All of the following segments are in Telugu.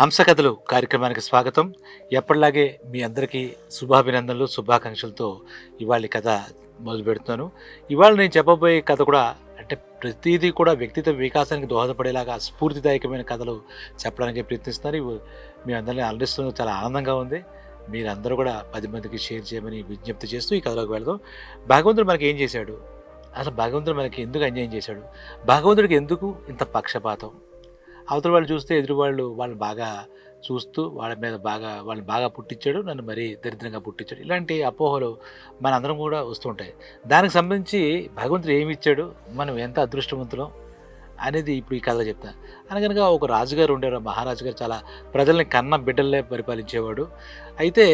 హంసకథలు కార్యక్రమానికి స్వాగతం. ఎప్పటిలాగే మీ అందరికీ శుభాభినందనలు శుభాకాంక్షలతో ఇవాళ కథ మొదలు పెడుతున్నాను. ఇవాళ నేను చెప్పబోయే కథ కూడా అంటే ప్రతిదీ కూడా వ్యక్తిత్వ వికాసానికి దోహదపడేలాగా స్ఫూర్తిదాయకమైన కథలు చెప్పడానికి ప్రయత్నిస్తున్నారు. ఇవి మీ అందరినీ అలరిస్తున్న చాలా ఆనందంగా ఉంది. మీరందరూ కూడా పది మందికి షేర్ చేయమని విజ్ఞప్తి చేస్తూ ఈ కథలోకి వెళదాం. భగవంతుడు మనకి ఏం చేశాడు? అసలు భగవంతుడు మనకి ఎందుకు అన్యాయం చేశాడు? భగవంతుడికి ఎందుకు ఇంత పక్షపాతం? అవతల వాళ్ళు చూస్తే ఎదురు వాళ్ళు వాళ్ళు బాగా చూస్తూ వాళ్ళ మీద బాగా వాళ్ళని బాగా పుట్టించాడు నన్ను మరీ దరిద్రంగా పుట్టించాడు. ఇలాంటి అపోహలు మన అందరం కూడా వస్తుంటాయి దానికి సంబంధించి భగవంతుడు ఏమి ఇచ్చాడు? మనం ఎంత అదృష్టవంతులం? అనేది ఇప్పుడు ఈ కథ చెప్తా. అనగనగా ఒక రాజుగారు ఉండేవారు. మహారాజు గారు చాలా ప్రజల్ని కన్న బిడ్డలే పరిపాలించేవాడు. అయితే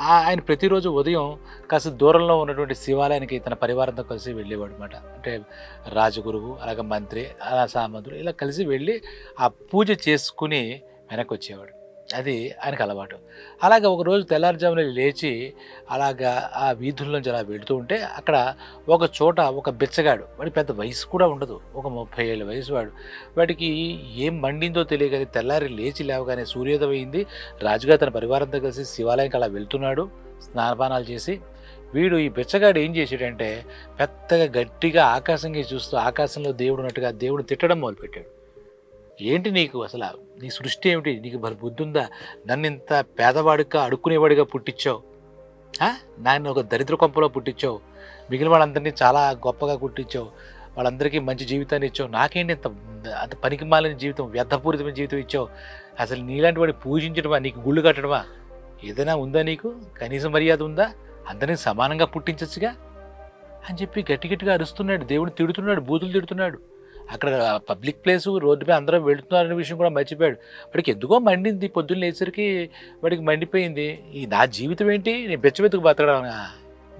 ఆయన ప్రతిరోజు ఉదయం కాస్త దూరంలో ఉన్నటువంటి శివాలయానికి తన పరివారంతో కలిసి వెళ్ళేవాడు అనమాట అంటే రాజగురువు అలాగే మంత్రి అలా సామంతుడు ఇలా కలిసి వెళ్ళి ఆ పూజ చేసుకుని వెనక్కి వచ్చేవాడు. అది ఆయనకు అలవాటు. అలాగే ఒక రోజు తెల్లారుజామున లేచి అలాగా ఆ వీధుల్లోంచి అలా వెళుతూ ఉంటే అక్కడ ఒక చోట ఒక బిచ్చగాడు వాడి పెద్ద వయసు కూడా ఉండదు ఒక ముప్పై ఏళ్ళ వయసు వాడు. వాడికి ఏం మండిందో తెలియగానే తెల్లారి లేచి లేవగానే సూర్యోదయం అయింది. రాజుగారు తన పరివారంతో కలిసి శివాలయంకి అలా వెళ్తున్నాడు స్నానపానాలు చేసి. వీడు ఈ బిచ్చగాడు ఏం చేశాడంటే పెద్దగా గట్టిగా ఆకాశంగా చూస్తూ ఆకాశంలో దేవుడు ఉన్నట్టుగా దేవుడు తిట్టడం మొదలుపెట్టాడు. ఏంటి నీకు అసలు? నీ సృష్టి ఏమిటి? నీకు మరి బుద్ధి ఉందా నన్ను ఇంత పేదవాడిగా అడుక్కునేవాడిగా పుట్టించావు. నన్ను ఒక దరిద్ర కొంపలో పుట్టించావు. మిగిలిన వాళ్ళందరినీ చాలా గొప్పగా పుట్టించావు వాళ్ళందరికీ మంచి జీవితాన్ని ఇచ్చావు. నాకేంటి ఇంత అంత పనికిమాలిన జీవితం వ్యర్థపూరితమైన జీవితం ఇచ్చావు? అసలు నీలాంటి వాడిని పూజించడమా? నీకు గుళ్ళు కట్టడమా? ఏదైనా ఉందా నీకు? కనీస మర్యాద ఉందా? అందరినీ సమానంగా పుట్టించచ్చుగా? అని చెప్పి గట్టి గట్టిగా అరుస్తున్నాడు. దేవుడు తిడుతున్నాడు బూతులు తిడుతున్నాడు. అక్కడ పబ్లిక్ ప్లేసు రోడ్డుపై అందరం వెళుతున్నారనే విషయం కూడా మర్చిపోయాడు. వాడికి ఎందుకో మండింది పొద్దున్న లేసరికి వాడికి మండిపోయింది. ఈ నా జీవితం ఏంటి? నేను బెచ్చబెత్తుకు బతకడం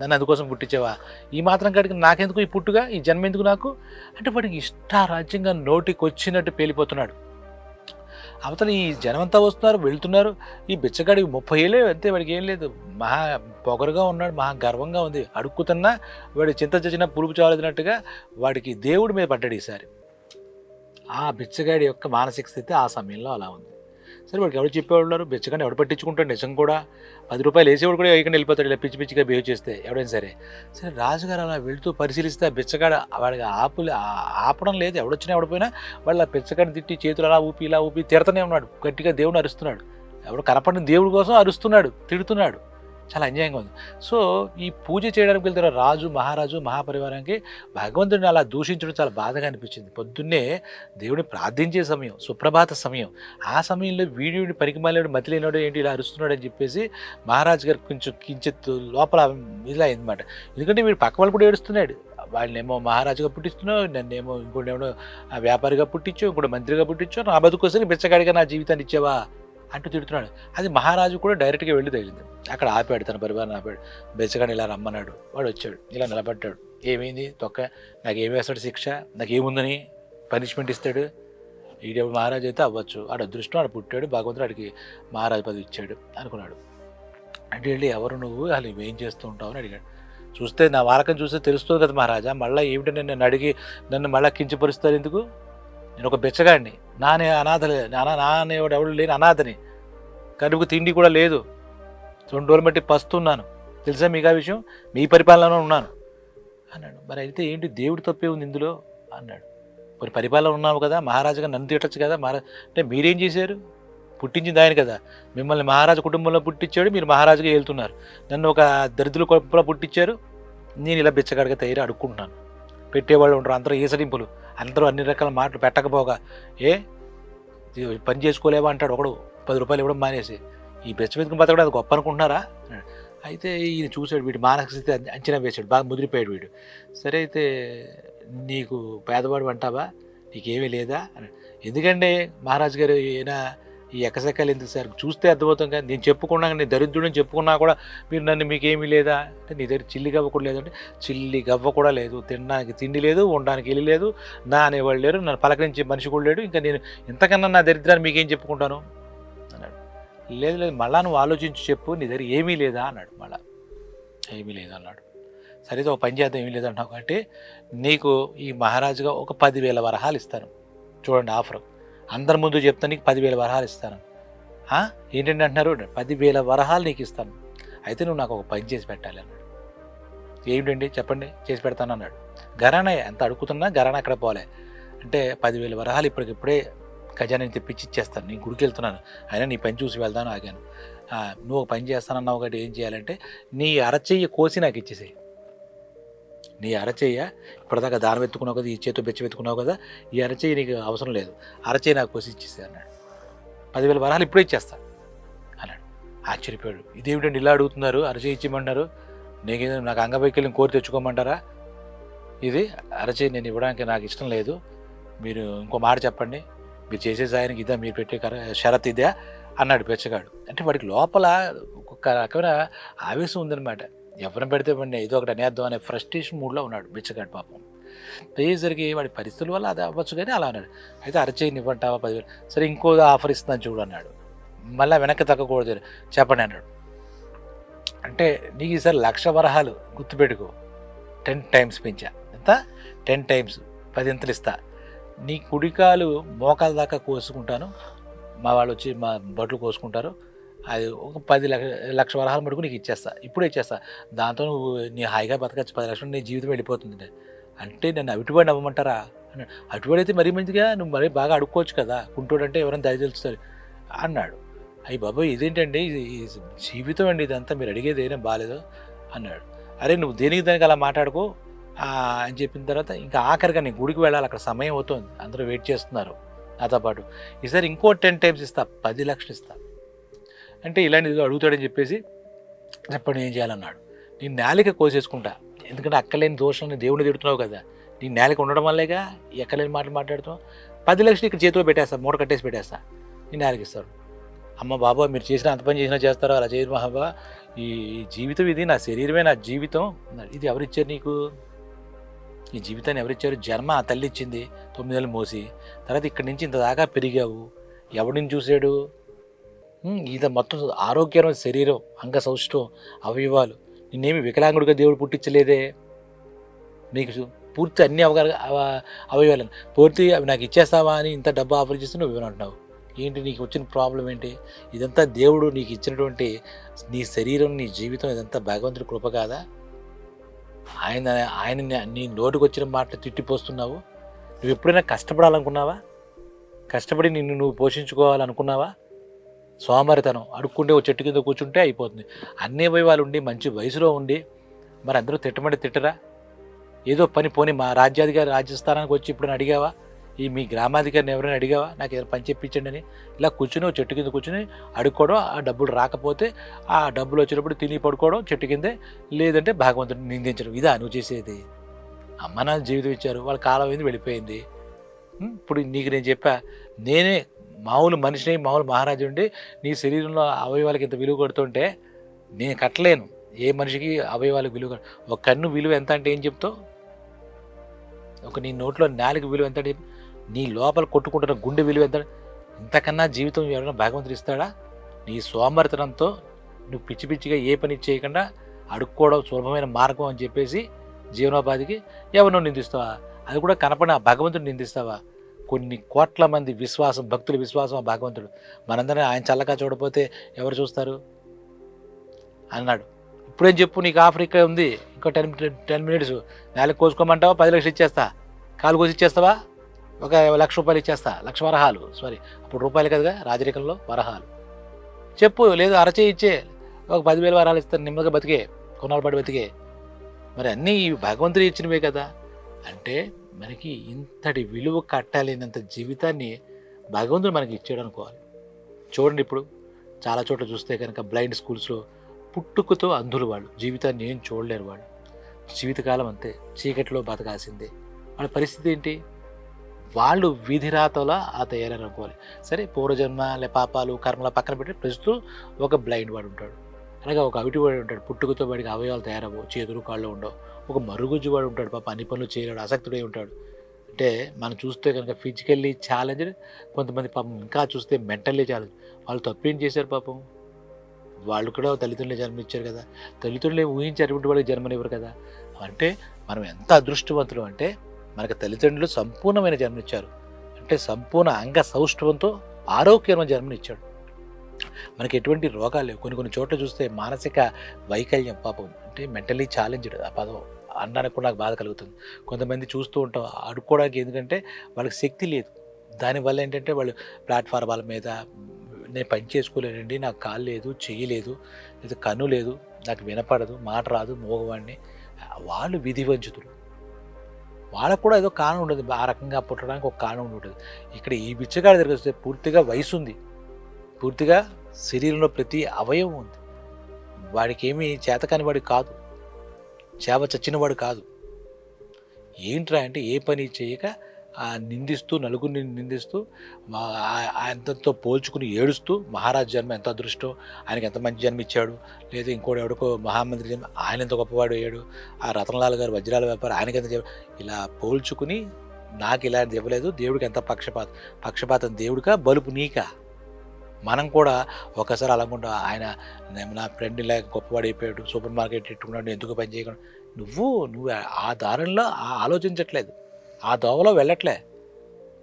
నన్ను అందుకోసం పుట్టించావా? ఈ మాత్రం కాడికి నాకెందుకు ఈ పుట్టుగా ఈ జన్మ ఎందుకు నాకు? అంటే వాడికి ఇష్టారాజ్యంగా నోటికి వచ్చినట్టు పేలిపోతున్నాడు. అవతల ఈ జనమంతా వస్తున్నారు వెళ్తున్నారు. ఈ బిచ్చగాడికి ముప్పై ఏళ్ళే అంతే వాడికి ఏం లేదు. మహా పొగరుగా ఉన్నాడు మహా గర్వంగా ఉంది. అడుక్కుతున్నా వాడి చింత చచ్చిన పులుపు చాలదినట్టుగా వాడికి దేవుడి మీద పడ్డాడు ఈసారి. ఆ బిచ్చగాడి యొక్క మానసిక స్థితి ఆ సమయంలో అలా ఉంది. సరే వాడికి ఎవరు చెప్పేవాళ్ళు బిచ్చగాని ఎవడు పట్టించుకుంటాడు? నిజం కూడా. పది రూపాయలు వేసేవాడు కూడా ఎక్కడ వెళ్ళిపోతాడు ఇలా పిచ్చి పిచ్చిగా బిహేవ్ చేస్తే ఎవడైనా సరే. సరే రాజుగారు అలా వెళుతూ పరిశీలిస్తే ఆ బిచ్చగాడ వాడికి ఆపులు ఆపడం లేదు. ఎవడొచ్చినా ఎవడిపోయినా వాళ్ళు ఆ బిచ్చగాడిని తిట్టి చేతులు అలా ఊపి ఇలా ఊపి తిడతనే ఉన్నాడు. గట్టిగా దేవుడు అరుస్తున్నాడు. ఎవడు కనపడిన దేవుడి కోసం అరుస్తున్నాడు తిడుతున్నాడు. చాలా అన్యాయంగా ఉంది. సో ఈ పూజ చేయడానికి వెళ్తున్న రాజు మహారాజు మహాపరివారానికి భగవంతుడిని అలా దూషించడం చాలా బాధగా అనిపించింది. పొద్దున్నే దేవుడిని ప్రార్థించే సమయం సుప్రభాత సమయం. ఆ సమయంలో వీడియోని పరికిమాలేడు మతిలేనాడు ఏంటి ఇలా అరుస్తున్నాడు అని చెప్పేసి మహారాజు గారు కొంచెం కించిత్ లోపల ఇలా అయిందన్నమాట. ఎందుకంటే వీడు పక్క వాళ్ళు కూడా ఏడుస్తున్నాడు. వాళ్ళనేమో మహారాజుగా పుట్టిస్తున్నావు నన్నేమో ఇంకోటి ఆ వ్యాపారిగా పుట్టించో ఇంకోటి మంత్రిగా పుట్టించో నా బతుకోసం బిచ్చగాడిగా నా జీవితాన్ని ఇచ్చావా? అంటూ తిడుతున్నాడు. అది మహారాజు కూడా డైరెక్ట్గా వెళ్ళి తగిలింది. అక్కడ ఆపాడు తన పరివారం ఆపాడు. బెచ్చగాని ఇలా రమ్మన్నాడు. వాడు వచ్చాడు. ఇలా నిలబడ్డాడు. ఏమైంది? తొక్క నాకు ఏమి వేస్తాడు శిక్ష? నాకు ఏముందని పనిష్మెంట్ ఇస్తాడు? ఈడేవుడు మహారాజు అయితే అవ్వచ్చు. ఆడ అదృష్టం ఆడ పుట్టాడు. భగవంతుడు ఆడికి మహారాజు పదవి ఇచ్చాడు అనుకున్నాడు. అంటే వెళ్ళి ఎవరు నువ్వు? అసలు ఏం చేస్తూ ఉంటావు? అని అడిగాడు. చూస్తే నా వారకం చూస్తే తెలుస్తుంది కదా మహారాజా. మళ్ళీ ఏమిటని నన్ను అడిగి నన్ను మళ్ళీ కించపరుస్తారు ఎందుకు? నేను ఒక బెచ్చగాడిని. నానే అనాథలే నాన్న నానేవాడు ఎవడు లేని అనాథని. కడుపుకు తిండి కూడా లేదు. రెండు రోజులు బట్టి పస్తున్నాను. తెలుసా మీకు ఆ విషయం? మీ పరిపాలనలో ఉన్నాను. అన్నాడు. మరి అయితే ఏంటి దేవుడు తప్పే ఉంది ఇందులో? అన్నాడు. మరి పరిపాలన ఉన్నావు కదా మహారాజుగా నన్ను తిట్టచ్చు కదా? మహారా అంటే మీరేం చేశారు? పుట్టించింది ఆయన కదా. మిమ్మల్ని మహారాజు కుటుంబంలో పుట్టించాడు మీరు మహారాజుగా వెళ్తున్నారు నన్ను ఒక దరిద్రుల కొప్పులో పుట్టించారు. నేను ఇలా బిచ్చగాడిగా తయారు అడుక్కుంటున్నాను. పెట్టేవాళ్ళు ఉంటారు అందరూ ఏసడింపులు. అందరూ అన్ని రకాల మాటలు పెట్టకపోగా. ఏ? ఇది పని చేసుకోలేవా అంటాడు ఒకడు. పది రూపాయలు ఇవ్వడం మానేసి. ఈ బెచ్చ మీదకి బతకడం అది గొప్ప అనుకుంటున్నారా? అయితే ఈయన చూశాడు వీడు మానసిక స్థితి అంచనా వేశాడు బాగా ముదిరిపోయాడు వీడు. సరే అయితే నీకు పేదవాడు అంటావా? నీకేమీ లేదా? అన్నాడు. ఎందుకంటే మహారాజు గారు ఈయన ఈ ఎక్కసెక్కలు ఎందుకు సార్? చూస్తే అర్థమవుతాం కానీ నేను చెప్పుకున్నా నేను దరిద్రుడని చెప్పుకున్నా కూడా మీరు నన్ను మీకేమీ లేదా? అంటే నీ దగ్గర చిల్లి గవ్వ కూడా లేదంటే చిల్లి గవ్వ కూడా లేదు. తినడానికి తిండి లేదు ఉండడానికి ఇల్లు లేదు. నా అనేవాళ్ళు లేరు నన్ను పలకరించే మనిషి కూడా లేడు. ఇంకా నేను ఇంతకన్నా నా దరిద్రాన్ని మీకేం చెప్పుకుంటాను? లేదు లేదు మళ్ళా నువ్వు ఆలోచించి చెప్పు నీ దగ్గర ఏమీ లేదా అన్నాడు మళ్ళా. ఏమీ లేదు అన్నాడు. సరే ఒక పని చేద్దాం ఏమీ లేదంటావు కాబట్టి నీకు ఈ మహారాజుగా ఒక పదివేల వరహాలు ఇస్తాను. చూడండి ఆఫర్. అందరి ముందు చెప్తాను నీకు పదివేల వరహాలు ఇస్తాను. ఏంటండి అంటున్నారు? పదివేల వరహాలు నీకు ఇస్తాను. అయితే నువ్వు నాకు ఒక పని చేసి పెట్టాలి అన్నాడు. ఏమిటండి? చెప్పండి చేసి పెడతాను అన్నాడు. గరానా ఎంత అడుగుతున్నా గరాన అక్కడ పోలే. అంటే పదివేల వరహాలు ఇప్పటికిప్పుడే ఖజానాని తెప్పించి ఇచ్చేస్తాను. నేను గుడికి వెళ్తున్నాను. అయినా నీ పని చూసి వెళ్దాను ఆగాను. నువ్వు ఒక పని చేస్తానన్నావు కాబట్టి ఏం చేయాలంటే నీ అరచెయ్యి కోసి నాకు ఇచ్చేసేయి. నీ అరచెయ్య ఇప్పటిదాకా దానం ఎత్తుకున్నావు కదా ఈ చేతితో బెచ్చబెత్తుకున్నావు కదా ఈ అరచెయ్యి నీకు అవసరం లేదు. అరచెయ్యి నాకు కోసి ఇచ్చేసే అన్నాడు. పదివేల వరాలు ఇప్పుడే ఇచ్చేస్తా అన్నాడు. ఆశ్చర్యపోయాడు. ఇదేమిటండి ఇలా అడుగుతున్నారు అరచేయి ఇచ్చిమంటారు నీకు నాకు అంగవైకల్యం కోరి తెచ్చుకోమంటారా? ఇది అరచేయి నేను ఇవ్వడానికి నాకు ఇష్టం లేదు. మీరు ఇంకో మాట చెప్పండి. మీరు చేసే సాయానికి ఇదా మీరు పెట్టే కర షరత్ ఇదే అన్నాడు పెచ్చగాడు. అంటే వాడికి లోపల ఒక్కొక్క రకమైన ఆవేశం ఉందనమాట ఎవరిని పెడితే వాడిని ఏదో ఒకటి అనేద్దాం అనే ఫ్రస్ట్రేషన్ మూడ్లో ఉన్నాడు బిచ్చగాడు పాపం. అయ్యేసరికి వాడి పరిస్థితుల వల్ల అది అవ్వచ్చు కానీ అలా అన్నాడు. అయితే అరచేయిని ఇవ్వంటావా పదివేలు? సరే ఇంకో ఆఫర్ ఇస్తున్నాను చూడు అన్నాడు. మళ్ళీ వెనక్కి తగ్గకూడదు చెప్పండి అన్నాడు. అంటే నీకు ఈసారి లక్ష వరహాలు గుర్తుపెట్టుకో. టెన్ టైమ్స్ పెంచా. ఎంత? టెన్ టైమ్స్ పదింతలు ఇస్తా. నీ కుడికాలు మోకాల దాకా కోసుకుంటాను. మా వాళ్ళు వచ్చి మా బట్టలు కోసుకుంటారు. అది ఒక పది లక్ష లక్ష వరహాలు మటుకు నీకు ఇచ్చేస్తా. ఇప్పుడే ఇచ్చేస్తా. దాంతో నువ్వు నీ హాయిగా బతకచ్చు. పది లక్షలు నీ జీవితం వెళ్ళిపోతుంది. అంటే నన్ను అవిటివాడిని అవ్వమంటారా అన్నాడు అయితే మరీ మంచిగా నువ్వు మరీ బాగా అడుక్కోవచ్చు కదా. కుంటోడంటే ఎవరైనా దయ తెలుస్తారు. అన్నాడు. అయ్యి బాబాయ్ ఇదేంటండి? ఇది జీవితం అండి ఇదంతా. మీరు అడిగేది ఏదైనా బాగాలేదు అన్నాడు. అరే నువ్వు దేనికి దానికి అలా మాట్లాడుకో? అని చెప్పిన తర్వాత ఇంకా ఆఖరిగా నేను గుడికి వెళ్ళాలి అక్కడ సమయం అవుతుంది. అందరూ వెయిట్ చేస్తున్నారు నాతో పాటు. ఈసారి ఇంకో టెన్ టైమ్స్ ఇస్తా పది లక్షలు ఇస్తా. అంటే ఇలాంటి అడుగుతాడని చెప్పేసి చెప్పండి ఏం చేయాలన్నాడు. నేను నేలిక కోసేసుకుంటా. ఎందుకంటే అక్కలేని దోషాన్ని దేవుడిని తిడుతున్నావు కదా. నీ నేలిక ఉండడం వల్లేగా? ఎక్కలేని మాటలు మాట్లాడుతున్నావు. పది లక్షలు ఇక్కడ చేతిలో పెట్టేస్తా మూట కట్టేసి పెట్టేస్తా. నేను నేలకి ఇస్తాడు. అమ్మ బాబా మీరు చేసిన అంత పని చేసినా చేస్తారో? అలా చేయదు మహాబా. ఈ జీవితం ఇది నా శరీరమే నా జీవితం. ఇది ఎవరిచ్చారు నీకు? నీ జీవితాన్ని ఎవరిచ్చారు? జన్మ ఆ తల్లి ఇచ్చింది తొమ్మిది నెలలు మోసి. తర్వాత ఇక్కడి నుంచి ఇంత దాకా పెరిగావు. ఎవడిని చూశాడు? ఇది మొత్తం ఆరోగ్యమైన శరీరం అంగ సౌష్ఠం అవయవాలు. నిన్నేమి వికలాంగుడిగా దేవుడు పుట్టించలేదే? నీకు పూర్తి అన్ని అవగాహన అవయవాలు. అవయవాలను పూర్తి అవి నాకు ఇచ్చేస్తావా అని ఇంత డబ్బు ఆఫర్ చేస్తే నువ్వు ఇవ్వనంటున్నావు ఏంటి నీకు వచ్చిన ప్రాబ్లం ఏంటి? ఇదంతా దేవుడు నీకు ఇచ్చినటువంటి నీ శరీరం నీ జీవితం ఇదంతా భగవంతుడి కృప కాదా? ఆయన ఆయన నీ నోటికి వచ్చిన మాటలు తిట్టిపోస్తున్నావు? నువ్వు ఎప్పుడైనా కష్టపడాలనుకున్నావా? కష్టపడి నిన్ను నువ్వు పోషించుకోవాలనుకున్నావా? సోమరితనం అడుక్కుంటే ఒక చెట్టు కింద కూర్చుంటే అయిపోతుంది. అన్ని వైవాలు ఉండి మంచి వయసులో ఉండి మరి అందరూ తిట్టమంటే తిట్టరా? ఏదో పని పోని మా రాజ్యాధికారి రాజ్యస్థానానికి వచ్చి ఇప్పుడు అడిగావా? ఈ మీ గ్రామాధికారిని ఎవరైనా అడిగావా? నాకు ఏదైనా పని చెప్పించండి అని. ఇలా కూర్చుని చెట్టు కింద కూర్చుని అడుక్కోవడం ఆ డబ్బులు రాకపోతే ఆ డబ్బులు వచ్చినప్పుడు తిని పడుకోవడం చెట్టు కిందే లేదంటే భగవంతుడిని నిందించడం. ఇదా నువ్వు చేసేది. అమ్మ నాన్న జీవితం ఇచ్చారు వాళ్ళ కాలం అయింది వెళ్ళిపోయింది. ఇప్పుడు నీకు నేను చెప్పా నేనే మామూలు మనిషిని మామూలు మహారాజు ఉండి నీ శరీరంలో అవయవాలకి ఇంత విలువ కొడుతుంటే నేను కట్టలేను. ఏ మనిషికి అవయవాలకు విలువ ఒక కన్ను విలువ ఎంత అంటే ఏం చెప్తావు? ఒక నీ నోట్లో నాలుగు విలువ ఎంత నీ లోపల కొట్టుకుంటున్న గుండె విలువ ఎంత? ఇంతకన్నా జీవితం ఎవరైనా భగవంతుడు ఇస్తాడా? నీ సోమరితనంతో నువ్వు పిచ్చి పిచ్చిగా ఏ పని చేయకుండా అడుక్కోవడం సులభమైన మార్గం అని చెప్పేసి జీవనోపాధికి ఎవరినో నిందిస్తావా? అది కూడా కనపడిన ఆ భగవంతుడు నిందిస్తావా? కొన్ని కోట్ల మంది విశ్వాసం భక్తుల విశ్వాసం ఆ భగవంతుడు. మనందరం ఆయన చల్లగా చూడపోతే ఎవరు చూస్తారు? అన్నాడు. ఇప్పుడేం చెప్పు నీకు ఆఫర్ ఇక్కడ ఉంది. ఇంకో టెన్ టెన్ మినిట్స్. నెలకు కోసుకోమంటావా? పది లక్షలు ఇచ్చేస్తా. కాలు కోసి ఇచ్చేస్తావా? ఒక లక్ష రూపాయలు ఇచ్చేస్తా. లక్ష వరహాలు. సారీ అప్పుడు రూపాయలు కదగా? రాజరికంలో వరహాలు. చెప్పు లేదు అరచే ఇచ్చే. ఒక పదివేల వరహాలు ఇస్తాను నిమ్మగా బతికే. కొన్నాళ్ళ పాటు బతికే. మరి అన్నీ భగవంతుడు ఇచ్చినవే కదా. అంటే మనకి ఇంతటి విలువ కట్టలేనంత జీవితాన్ని భగవంతుడు మనకి ఇచ్చాడు అనుకోవాలి చూడండి ఇప్పుడు. చాలా చోట్ల చూస్తే కనుక బ్లైండ్ స్కూల్స్లో పుట్టుకతో అంధులు వాళ్ళు. జీవితాన్ని ఏం చూడలేరు వాళ్ళు. జీవితకాలం అంతే. చీకటిలో బతకాల్సిందే. వాళ్ళ పరిస్థితి ఏంటి? వాళ్ళు విధిరాతలా ఆ తయారని అనుకోవాలి. సరే పూర్వజన్మ లే పాపాలు కర్మల పక్కన పెట్టి ప్రస్తుతం ఒక బ్లైండ్ వాడు ఉంటాడు. అలాగే ఒక అవిటివాడు ఉంటాడు. పుట్టుకతో వాడికి అవయవాలు తయారవు చేతులు కాళ్ళు ఉండవు. ఒక మరుగుజ్జు వాడు ఉంటాడు. పాప అన్ని పనులు చేయలేడు ఆసక్తుడై ఉంటాడు. అంటే మనం చూస్తే కనుక ఫిజికల్లీ ఛాలెంజ్ కొంతమంది పాపం ఇంకా చూస్తే మెంటల్లీ ఛాలెంజ్ వాళ్ళు తప్పేం చేశారు పాపం? వాళ్ళు కూడా తల్లిదండ్రులు జన్మించారు కదా. తల్లిదండ్రులు ఊహించేటువంటి వాళ్ళకి జన్మనివ్వరు కదా. అంటే మనం ఎంత అదృష్టవంతులు అంటే మనకు తల్లిదండ్రులు సంపూర్ణమైన జన్మనిచ్చారు అంటే సంపూర్ణ అంగ సౌష్ఠవంతో ఆరోగ్యమైన జన్మనిచ్చాడు. మనకి ఎటువంటి రోగాలు లేవు. కొన్ని కొన్ని చోట్ల చూస్తే మానసిక వైకల్యం పాపం అంటే మెంటలీ ఛాలెంజ్డ్ ఆ పదం అనడానికి కూడా నాకు బాధ కలుగుతుంది. కొంతమంది చూస్తూ ఉంటాం ఆడుకోవడానికి ఎందుకంటే వాళ్ళకి శక్తి లేదు. దానివల్ల ఏంటంటే వాళ్ళు ప్లాట్ఫారాల మీద నేను పని చేసుకోలేనండి నాకు కాలు లేదు చెయ్యి లేదు లేదా కన్ను లేదు నాకు వినపడదు మాట రాదు మోగవాడిని. వాళ్ళు విధి వంచుతులు వాళ్ళకు కూడా ఏదో కారణం ఉండదు ఆ రకంగా పుట్టడానికి ఒక కారణం ఉంటుంది ఇక్కడ ఈ బిచ్చగాడి దగ్గర వస్తే పూర్తిగా వయసు ఉంది. పూర్తిగా శరీరంలో ప్రతి అవయవం ఉంది. వాడికి ఏమీ చేతకాని కాదు. చేప చచ్చినవాడు కాదు. ఏంట్రా అంటే ఏ పని చేయక నిందిస్తూ నలుగురిని నిందిస్తూ మా ఆయనతో పోల్చుకుని ఏడుస్తూ మహారాజ్ జన్మ ఎంత అదృష్టం ఆయనకి ఎంత మంచి జన్మ ఇచ్చాడు లేదా ఇంకోటి ఎవడికో మహామంత్రి జన్మ ఆయన ఎంత గొప్పవాడు అయ్యాడు ఆ రతన్లాల్ గారు వజ్రాల వ్యాపారం ఆయనకి ఎంత ఇలా పోల్చుకుని నాకు ఇలాంటిది ఇవ్వలేదు దేవుడికి ఎంత పక్షపాతం పక్షపాతం దేవుడికా బలుపు నీకా? మనం కూడా ఒకసారి అలాగుంటా ఆయన నేను నా ఫ్రెండ్ ఇలా గొప్పవాడు అయిపోయాడు సూపర్ మార్కెట్ పెట్టుకున్నాడు ఎందుకు పని చేయకుండా నువ్వు నువ్వు ఆ దారుణంలో ఆ- ఆలోచించట్లేదు. ఆ దోవలో వెళ్ళట్లే.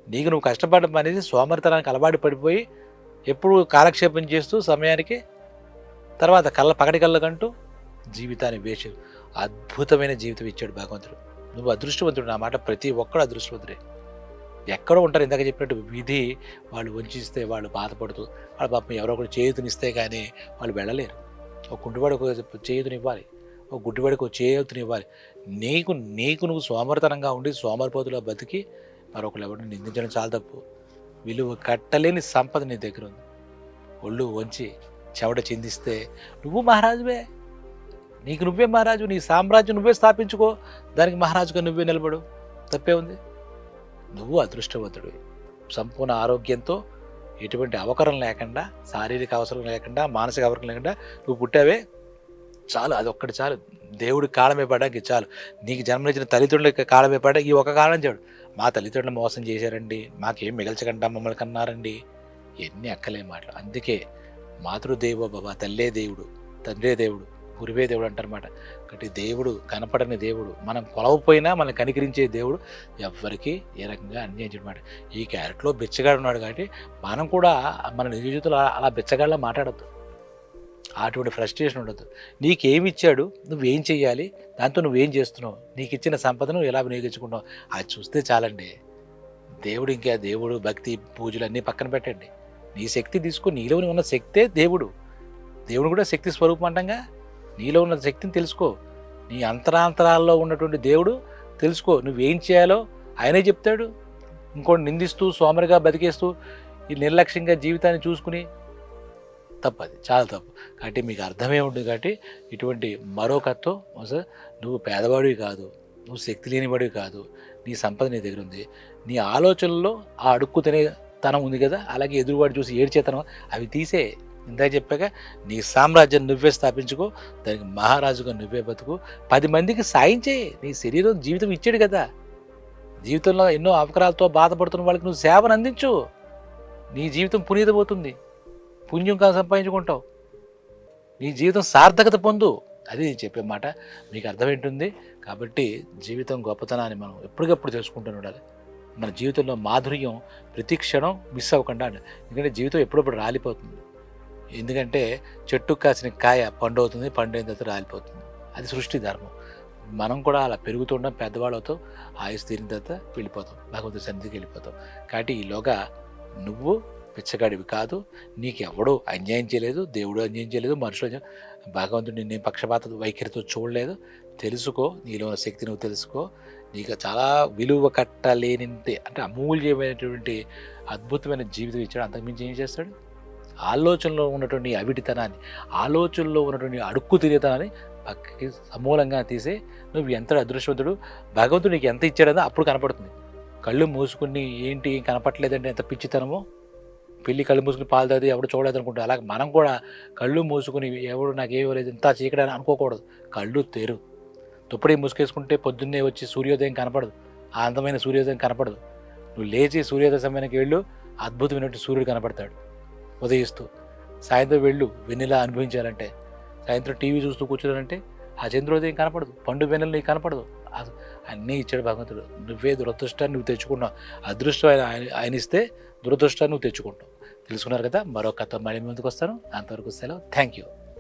నీకు నువ్వు కష్టపడడం అనేది సోమరితనానికి అలవాటు పడిపోయి ఎప్పుడు కాలక్షేపం చేస్తూ సమయానికి తర్వాత కళ్ళ పగటి కళ్ళకంటూ జీవితాన్ని వేసి అద్భుతమైన జీవితం ఇచ్చాడు భగవంతుడు. నువ్వు అదృష్టవంతుడు. నా మాట ప్రతి ఒక్కడు అదృష్టవంతుడే. ఎక్కడో ఉంటారు ఇందాక చెప్పినట్టు విధి వాళ్ళు వంచిస్తే వాళ్ళు బాధపడుతూ వాళ్ళ పాపం ఎవరో ఒకరు చేయుతునిస్తే కానీ వాళ్ళు వెళ్ళలేరు. ఒక కుంటివాడికి ఒక చేయుతునివ్వాలి ఒక గుడ్డివాడికి ఒక చేయుతునివ్వాలి నీకు నీకు నువ్వు సోమరితనంగా ఉండి సోమరిపోతులో బతికి మరొకరు ఎవరిని నిందించడం చాలా తప్పు. విలువ కట్టలేని సంపద నీ దగ్గర ఉంది. ఒళ్ళు వంచి చెవట చిందిస్తే నువ్వు మహారాజువే. నీకు నువ్వే మహారాజు నీ సామ్రాజ్యం నువ్వే స్థాపించుకో. దానికి మహారాజుగా నువ్వే నిలబడు. తప్పే ఉంది. నువ్వు అదృష్టవంతుడు. సంపూర్ణ ఆరోగ్యంతో ఎటువంటి అవకరం లేకుండా శారీరక అవసరం లేకుండా మానసిక అవకరం లేకుండా నువ్వు పుట్టావే. చాలు అది ఒక్కటి చాలు. దేవుడి కాలమే పడ్డానికి చాలు. నీకు జన్మనిచ్చిన తల్లిదండ్రులకి కాలమే పడ్డా ఈ ఒక కాలం చాడు మా తల్లిదండ్రులు మోసం చేశారండి. మాకేం మిగల్చకుండా మమ్మల్ని కన్నారండి. ఎన్ని అక్కలే మాటలు. అందుకే మాతృదేవో బాబా తల్లే దేవుడు తండ్రే దేవుడు గురువే దేవుడు అంటారన్నమాట. కాబట్టి దేవుడు కనపడని దేవుడు మనం కొలవపోయినా మనం కనికరించే దేవుడు ఎవ్వరికీ ఏ రకంగా అన్యాయం ఈ క్యారెట్లో బిచ్చగాడు ఉన్నాడు కాబట్టి మనం కూడా మన నిజ జీవితంలో అలా- అలా బిచ్చగాళ్ళ మాట్లాడద్దు. అటువంటి ఫ్రస్ట్రేషన్ ఉండదు ఏమి ఇచ్చాడు నువ్వేం చేయాలి దాంతో నువ్వేం చేస్తున్నావు నీకు ఇచ్చిన సంపదను ఎలా వినియోగించుకుంటావు అది చూస్తే చాలండి. దేవుడు ఇంకా దేవుడు భక్తి పూజలు అన్నీ పక్కన పెట్టండి. నీ శక్తి తీసుకుని నీలో ఉన్న శక్తే దేవుడు. దేవుడు కూడా శక్తి స్వరూపం అంటంగా నీలో ఉన్న శక్తిని తెలుసుకో. నీ అంతరాంతరాల్లో ఉన్నటువంటి దేవుడు తెలుసుకో నువ్వేం చేయాలో ఆయనే చెప్తాడు. ఇంకోటి నిందిస్తూ సోమరిగా బతికేస్తూ ఈ నిర్లక్ష్యంగా జీవితాన్ని చూసుకుని తప్పది చాలా తప్పు. కాబట్టి మీకు అర్థమే ఉంటుంది కాబట్టి ఇటువంటి మరో మరొకతో అసలు నువ్వు పేదవాడివి కాదు నువ్వు శక్తి లేనివాడివి కాదు నీ సంపద నీ దగ్గర ఉంది. నీ ఆలోచనల్లో ఆ అడుక్కు తినే తనం ఉంది కదా అలాగే ఎదురువాడు చూసి ఏడ్చేతనం అవి తీసే ఇందాక చెప్పాక నీ సామ్రాజ్యం నువ్వే స్థాపించుకో దానికి మహారాజుగా నువ్వే బతుకు. పది మందికి సాయం చేయి నీ శరీరం జీవితం ఇచ్చాడు కదా. జీవితంలో ఎన్నో అవకరాలతో బాధపడుతున్న వాళ్ళకి నువ్వు సేవను అందించు. నీ జీవితం పునీతపోతుంది పుణ్యం కాదు సంపాదించుకుంటావు. నీ జీవితం సార్థకత పొందు. అది నేను చెప్పే మాట. మీకు అర్థమైంటుంది. కాబట్టి జీవితం గొప్పతనాన్ని మనం ఎప్పటికప్పుడు తెలుసుకుంటూ ఉండాలి. మన జీవితంలో మాధుర్యం ప్రతి క్షణం మిస్ అవ్వకుండా ఎందుకంటే జీవితం ఎప్పుడప్పుడు రాలిపోతుంది. ఎందుకంటే చెట్టు కాసిన కాయ పండు అవుతుంది పండు అయిన తర్వాత రాలిపోతుంది. అది సృష్టి ధర్మం. మనం కూడా అలా పెరుగుతుండం పెద్దవాళ్ళతో ఆయుస్ తీరిన తర్వాత వెళ్ళిపోతాం భగవంతుడి సన్నిధికి వెళ్ళిపోతాం. కాబట్టి ఈలోగా నువ్వు పిచ్చగాడివి కాదు నీకు అన్యాయం చేయలేదు దేవుడు అన్యాయం చేయలేదు మనుషులు భగవంతుడు నిన్నే పక్షపాత వైఖరితో చూడలేదు. తెలుసుకో నీలో ఉన్న శక్తి నువ్వు తెలుసుకో. నీకు చాలా విలువ కట్టలేనింతే అంటే అమూల్యమైనటువంటి అద్భుతమైన జీవితం ఇచ్చాడు. అంతకుమించి ఏం చేస్తాడు? ఆలోచనలో ఉన్నటువంటి అవిటితనాన్ని ఆలోచనలో ఉన్నటువంటి అడుక్కు తిరిగితనాన్ని పక్కకి సమూలంగా తీసే నువ్వు ఎంత అదృష్టవంతుడు? భగవంతుడు నీకు ఎంత ఇచ్చాడో అప్పుడు కనపడుతుంది. కళ్ళు మూసుకుని ఏంటి కనపట్లేదంటే ఎంత పిచ్చితనమో? పెళ్ళి కళ్ళు మూసుకుని పాలు తాది ఎవడు చూడలేదు అనుకుంటారు అలాగే మనం కూడా కళ్ళు మూసుకుని ఎవడు నాకు ఏమీ లేదు ఇంత చీకడని అనుకోకూడదు. కళ్ళు తెరు. దుప్పటి ముసుకేసుకుంటే పొద్దున్నే వచ్చి సూర్యోదయం కనపడదు. ఆ అందమైన సూర్యోదయం కనపడదు. నువ్వు లేచి సూర్యోదయ సమయానికి వెళ్ళు అద్భుతమైనటువంటి సూర్యుడు కనపడతాడు. ఉదయిస్తూ. సాయంత్రం వెళ్ళు వెన్నెల అనుభవించాలంటే. సాయంత్రం టీవీ చూస్తూ కూర్చోాలంటే ఆ చంద్రోదయం కనపడదు. పండు వెన్నెల నీకు కనపడదు. అన్నీ ఇచ్చాడు భగవంతుడు. నువ్వే దురదృష్టాన్ని నువ్వు తెచ్చుకున్నావు. అదృష్టం ఆయన ఆయన- ఆయన ఇస్తే దురదృష్టాన్ని నువ్వు తెచ్చుకుంటావు. తెలుసుకున్నారు కదా? మరో కథ మళ్ళీ ముందుకు వస్తాను. అంతవరకు సెలవు. Thank you